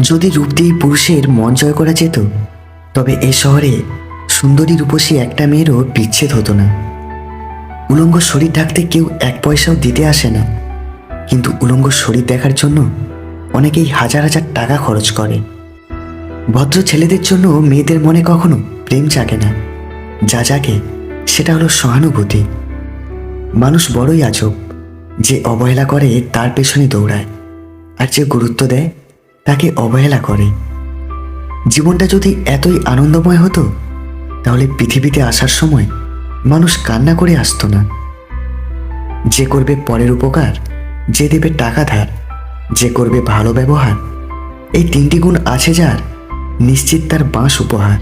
যদি রূপ দিয়ে পুরুষের মন জয় করা যেত, তবে এ শহরে সুন্দরী রূপসী একটা মেয়েরও বিচ্ছেদ হতো না। উলঙ্গ শরীর ঢাকতে কেউ এক পয়সাও দিতে আসে না। কিন্তু উলঙ্গ শরীর দেখার জন্য অনেকেই হাজার হাজার টাকা খরচ করে। ভদ্র ছেলেদের জন্য মেয়েদের মনে কখনো প্রেম জাগে না। যা জাগে, সেটা হলো সহানুভূতি। মানুষ বড়ই আজব, যে অবহেলা করে তার পেছনে দৌড়ায়, আর যে গুরুত্ব দেয় তাকে অবহেলা করে। জীবনটা যদি এতই আনন্দময় হতো, তাহলে পৃথিবীতে আসার সময় মানুষ কান্না করে আসতো না। যে করবে পরের উপকার, যে দেবে টাকা ধার, যে করবে ভালো ব্যবহার, এই তিনটি গুণ আছে যার নিশ্চিত তার বাঁশ উপহার।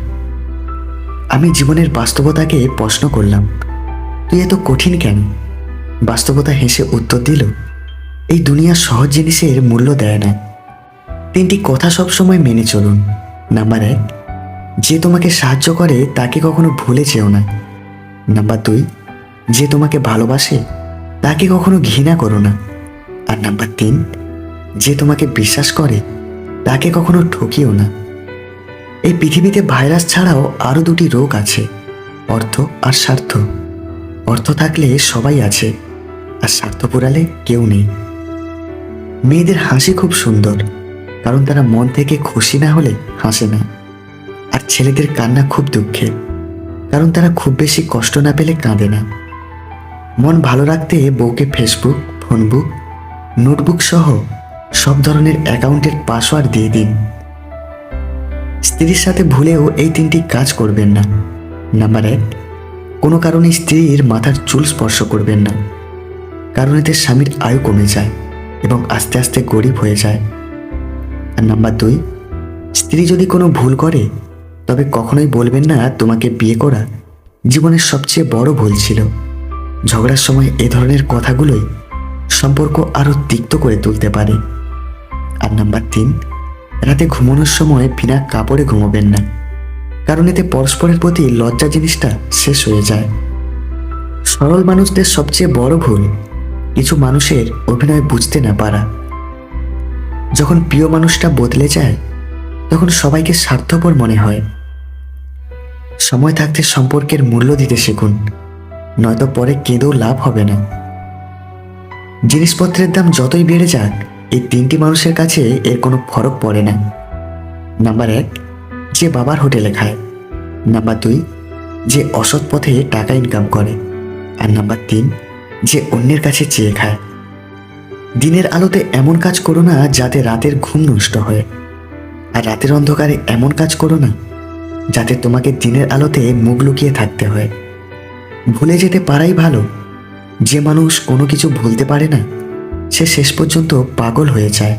আমি জীবনের বাস্তবতাকে প্রশ্ন করলাম, তুই এত কঠিন কেন? বাস্তবতা হেসে উত্তর দিল, এই দুনিয়ার সহজ জিনিসের মূল্য দেয় না। তিনটি কথা সবসময় মেনে চলুন। নাম্বার এক, যে তোমাকে সাহায্য করে তাকে কখনো ভুলে যেও না। নাম্বার দুই, যে তোমাকে ভালোবাসে তাকে কখনো ঘৃণা করো না। আর নাম্বার তিন, যে তোমাকে বিশ্বাস করে তাকে কখনো ঠকিও না। এই পৃথিবীতে ভাইরাস ছাড়াও আরও দুটি রোগ আছে, অর্থ আর স্বার্থ। অর্থ থাকলে সবাই আছে, আর স্বার্থ পুরালে কেউ নেই। মেয়েদের হাসি খুব সুন্দর। কারণ তারা মন থেকে খুশি না হলে হাসে না। আর ছেলেদের কান্না খুব দুঃখের, কারণ তারা খুব বেশি কষ্ট না পেলে কাঁদে না। মন ভালো রাখতে বউকে ফেসবুক ফোনবুক নোটবুক সহ সব ধরনের অ্যাকাউন্টের পাসওয়ার্ড দিয়ে দিন। স্ত্রীর সাথে ভুলেও এই তিনটি কাজ করবেন না। নাম্বার এক, কোনো কারণে স্ত্রীর মাথার চুল স্পর্শ করবেন না। কারণ এতে স্বামীর আয়ু কমে যায় এবং আস্তে আস্তে গরিব হয়ে যায়। আর নাম্বার দুই, স্ত্রী যদি কোনো ভুল করে, তবে কখনোই বলবেন না তোমাকে বিয়ে করা জীবনের সবচেয়ে বড় ভুল ছিল। ঝগড়ার সময় এ ধরনের কথাগুলোই সম্পর্ক আরও তিক্ত করে তুলতে পারে। আর নাম্বার তিন, রাতে ঘুমানোর সময় বিনা কাপড়ে ঘুমোবেন না, কারণ এতে পরস্পরের প্রতি লজ্জা জিনিসটা শেষ হয়ে যায়। সরল মানুষদের সবচেয়ে বড় ভুল, কিছু মানুষের অভিনয় বুঝতে না পারা। যখন প্রিয় মানুষটা বদলে যায়, তখন সবাইকে স্বার্থপর মনে হয়। সময় থাকতে সম্পর্কের মূল্য দিতে শিখুন, নয়তো পরে কেঁদেও লাভ হবে না। জিনিসপত্রের দাম যতই বেড়ে যাক, এই তিনটি মানুষের কাছে এর কোনো ফরক পড়ে না। নাম্বার এক, যে বাবার হোটেলে খায়। নাম্বার দুই, যে অসৎ পথে টাকা ইনকাম করে। আর নাম্বার তিন, যে অন্যের কাছে চেয়ে খায়। দিনের আলোতে এমন কাজ করো না যাতে রাতের ঘুম নষ্ট হয়। আর রাতের অন্ধকারে এমন কাজ করো না যাতে তোমাকে দিনের আলোতে মুখ লুকিয়ে থাকতে হয়। ভুলে যেতে পারাই ভালো। যে মানুষ কোনো কিছু ভুলতে পারে না, সে শেষ পর্যন্ত পাগল হয়ে যায়।